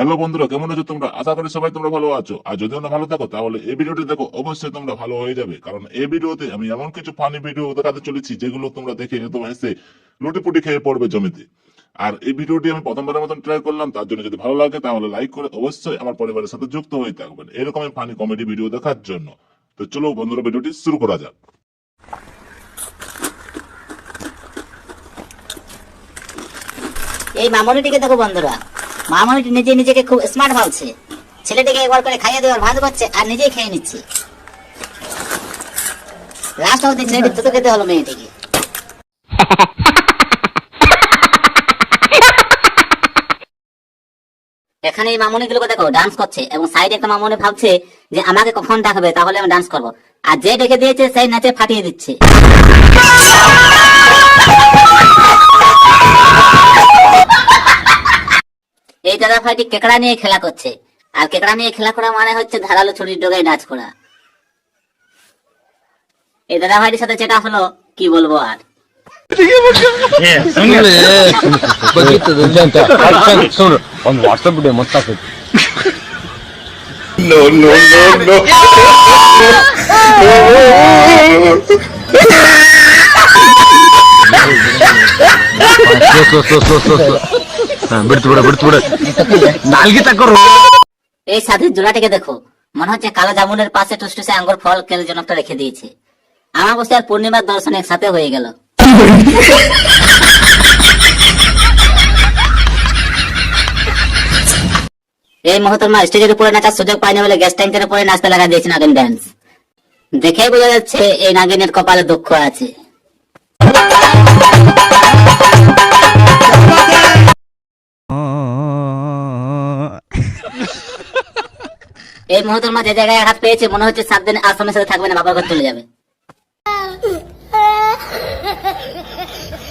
Hello বন্ধুরা, কেমন আছো তোমরা? আশা করি সবাই তোমরা ভালো আছো। আর যদিও না ভালো থাকো, তাহলে এই ভিডিওটি দেখো, অবশ্যই তোমরা ভালো হয়ে যাবে। কারণ এই ভিডিওতে আমি এমন কিছু ফানি ভিডিও দেখাতে চলেছি, যেগুলো তোমরা দেখে একদম হেসে লুটিপুটি খেয়ে পড়বে জমিতে। আর এই ভিডিওটি আমি প্রথমবারের মতন ট্রাই করলাম, তার জন্য যদি ভালো লাগে, তাহলে লাইক করে অবশ্যই আমার পরিবারের সাথে যুক্ত হয়ে থাকবেন। এরকমই ফানি কমেডি ভিডিও দেখার জন্য। তো চলো বন্ধুরা, ভিডিওটি শুরু করা যাক। এই মামনিটিকে দেখো বন্ধুরা। নিজে নিজেকে খুব স্মার্ট ভাবছে। ছেলেটিকে একবার করে খাইয়ে দেওয়ার ভাত করছে আর নিজেই খেয়ে নিচ্ছে। লাস্ট অবধি ছেলেটি তুতো খেতে হলো মেয়েটিকে। এখানে এই মামনিগুলোকে দেখো ডান্স করছে এবং সাইডে একটা মামনি ভাবছে যে আমাকে কখন ডাকবে তাহলে আমি ডান্স করব। আর যে ডেকে দিয়েছে সেই নাচে ফাটিয়ে দিচ্ছে। দাদাভাইটি কেকড়া নিয়ে খেলা করছে। আর কেকড়া নিয়ে খেলা করা মানে হচ্ছে ধারালো ছুরির ডোগায় নাচ করা। এই দাদা ভাইটির সাথে যেটা হলো কি বলব আর? No, no, ಬಿಡ್ತು ಬಿಡ ಬಿಡ್ತು ಬಿಡ ನಾಲ್ಗಿ ತಕೋರು এই সাধের জোড়াটিকে দেখো মনে হচ্ছে কালো জামুনের পাশে টুসটুসে আঙ্গুর ফল কেলে জনকটা রেখে দিয়েছে আমার বসে আর পূর্ণিমার দর্শন একসাথে হয়ে গেল এই মহতরমা স্টেজের উপরে নাচার সুযোগ পায়নি বলে গ্যাস ট্যাঙ্কের উপরে নাচতে লাগা দিয়েছে নাগিন ড্যান্স দেখেই বোঝা যাচ্ছে এই নাগিনের কপালে দুঃখ আছে এই মুহূর্তের মাঝে যে জায়গায় আঘাত পেয়েছে, মনে হচ্ছে সাত দিন আসামের সাথে থাকবে না, বাবার ঘর চলে যাবে।